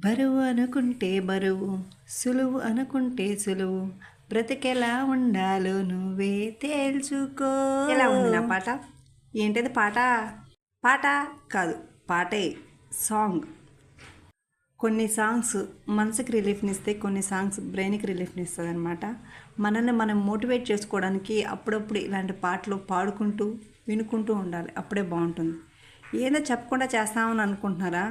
బరువు అనుకుంటే బరువు సులువు అనుకుంటే సులువు. బ్రతికెలా ఉండాలో నువ్వే తేల్చుకో. ఎలా ఉంది నా పాట? ఏంటది పాట? పాట కాదు పాటే సాంగ్. కొన్ని సాంగ్స్ మనసుకి రిలీఫ్ని ఇస్తే కొన్ని సాంగ్స్ బ్రెయిన్కి రిలీఫ్ని ఇస్తుంది అనమాట మనల్ని మనం మోటివేట్ చేసుకోవడానికి అప్పుడప్పుడు ఇలాంటి పాటలు పాడుకుంటూ వినుకుంటూ ఉండాలి అప్పుడే బాగుంటుంది. ఏదో చెప్పకుండా చేస్తామని అనుకుంటున్నారా?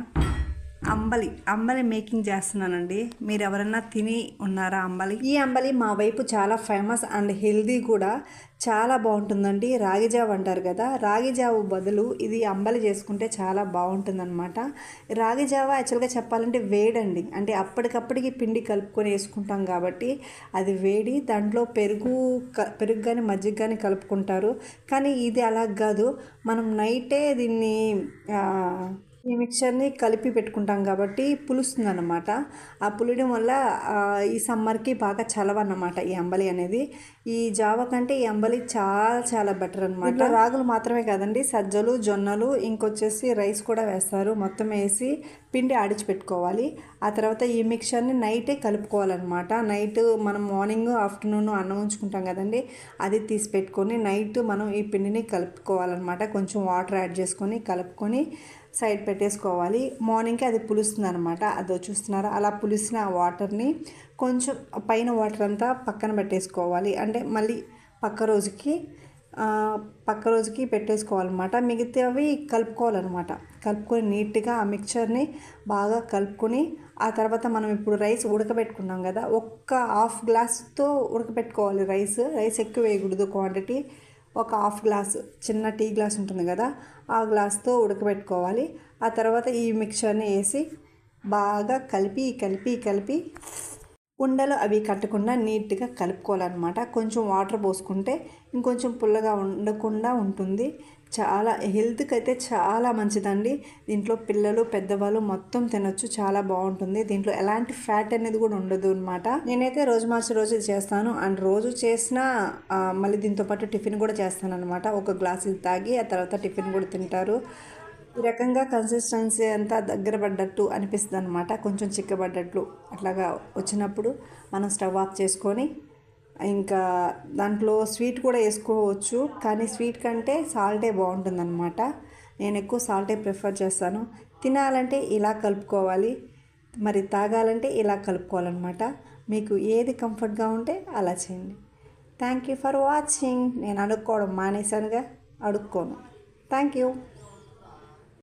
అంబలి అంబలి మేకింగ్ చేస్తున్నానండి. మీరు ఎవరన్నా తిని ఉన్నారా అంబలి? ఈ అంబలి మా వైపు చాలా ఫేమస్ అండ్ హెల్దీ కూడా. చాలా బాగుంటుందండి. రాగి జావ అంటారు కదా రాగిజావు బదులు ఇది అంబలి చేసుకుంటే చాలా బాగుంటుందన్నమాట. రాగి జావ యాక్చువల్గా చెప్పాలంటే వేడండి. అంటే అప్పటికప్పటికి పిండి కలుపుకొని వేసుకుంటాం కాబట్టి అది వేడి దాంట్లో పెరుగు క పెరుగు కానీ మజ్జిగ కానీ కలుపుకుంటారు. కానీ ఇది అలా కాదు. మనం నైటే దీన్ని ఈ మిక్చర్ని కలిపి పెట్టుకుంటాం కాబట్టి పులుస్తుంది అనమాట ఆ పులియడం వల్ల ఈ సమ్మర్కి బాగా చలవ అన్నమాట ఈ అంబలి అనేది. ఈ జావ కంటే ఈ అంబలి చాలా చాలా బెటర్ అనమాట రాగులు మాత్రమే కాదండి సజ్జలు జొన్నలు ఇంకొచ్చేసి రైస్ కూడా వేస్తారు. మొత్తం వేసి పిండి ఆడిచి పెట్టుకోవాలి. ఆ తర్వాత ఈ మిక్చర్ని నైటే కలుపుకోవాలన్నమాట. నైట్ మనం మార్నింగ్ ఆఫ్టర్నూన్ అన్నం ఉంచుకుంటాం కదండి అది తీసి పెట్టుకొని నైట్ మనం ఈ పిండిని కలుపుకోవాలన్నమాట. కొంచెం వాటర్ యాడ్ చేసుకొని కలుపుకొని సైడ్ పెట్టేసుకోవాలి. మార్నింగ్కి అది పులుస్తుంది అనమాట అదో చూస్తున్నారా? అలా పులిసిన వాటర్ని కొంచెం పైన వాటర్ అంతా పక్కన పెట్టేసుకోవాలి. అంటే మళ్ళీ పక్క రోజుకి పక్క రోజుకి పెట్టేసుకోవాలన్నమాట. మిగతావి కలుపుకోవాలన్నమాట. కలుపుకొని నీట్గా ఆ మిక్చర్ని బాగా కలుపుకొని ఆ తర్వాత మనం ఇప్పుడు రైస్ ఉడకబెట్టుకున్నాం కదా ఒక్క హాఫ్ గ్లాస్తో ఉడకబెట్టుకోవాలి రైస్. రైస్ ఎక్కువ వేయకూడదు క్వాంటిటీ. ఒక హాఫ్ గ్లాస్ చిన్న టీ గ్లాస్ ఉంటుంది కదా ఆ గ్లాస్తో ఉడకబెట్టుకోవాలి. ఆ తర్వాత ఈ మిక్చర్ని వేసి బాగా కలిపి కలిపి కలిపి ఉండలు అవి కట్టకుండా నీట్గా కలుపుకోవాలన్నమాట. కొంచెం వాటర్ పోసుకుంటే ఇంకొంచెం పుల్లగా ఉండకుండా ఉంటుంది. చాలా హెల్త్కి అయితే చాలా మంచిదండి. దీంట్లో పిల్లలు పెద్దవాళ్ళు మొత్తం తినొచ్చు. చాలా బాగుంటుంది. దీంట్లో ఎలాంటి ఫ్యాట్ అనేది కూడా ఉండదు అనమాట నేనైతే రోజు మార్చి రోజు చేస్తాను. అండ్ రోజు చేసిన మళ్ళీ దీంతో పాటు టిఫిన్ కూడా చేస్తాను అనమాట ఒక గ్లాసులు తాగి ఆ తర్వాత టిఫిన్ కూడా తింటారు. ఈ రకంగా కన్సిస్టెన్సీ అంతా దగ్గర పడ్డట్టు అనిపిస్తుంది అనమాట కొంచెం చిక్కబడ్డట్లు అట్లాగా వచ్చినప్పుడు మనం స్టవ్ ఆఫ్ చేసుకొని ఇంకా దాంట్లో స్వీట్ కూడా వేసుకోవచ్చు. కానీ స్వీట్ కంటే సాల్టే బాగుంటుందన్నమాట. నేను ఎక్కువ సాల్టే ప్రిఫర్ చేస్తాను. తినాలంటే ఇలా కలుపుకోవాలి. మరి తాగాలంటే ఇలా కలుపుకోవాలన్నమాట. మీకు ఏది కంఫర్ట్గా ఉంటే అలా చేయండి. థ్యాంక్ యూ ఫర్ వాచింగ్ నేను అడుక్కోవడం మానేశానుగా. అడుక్కోను. Thank you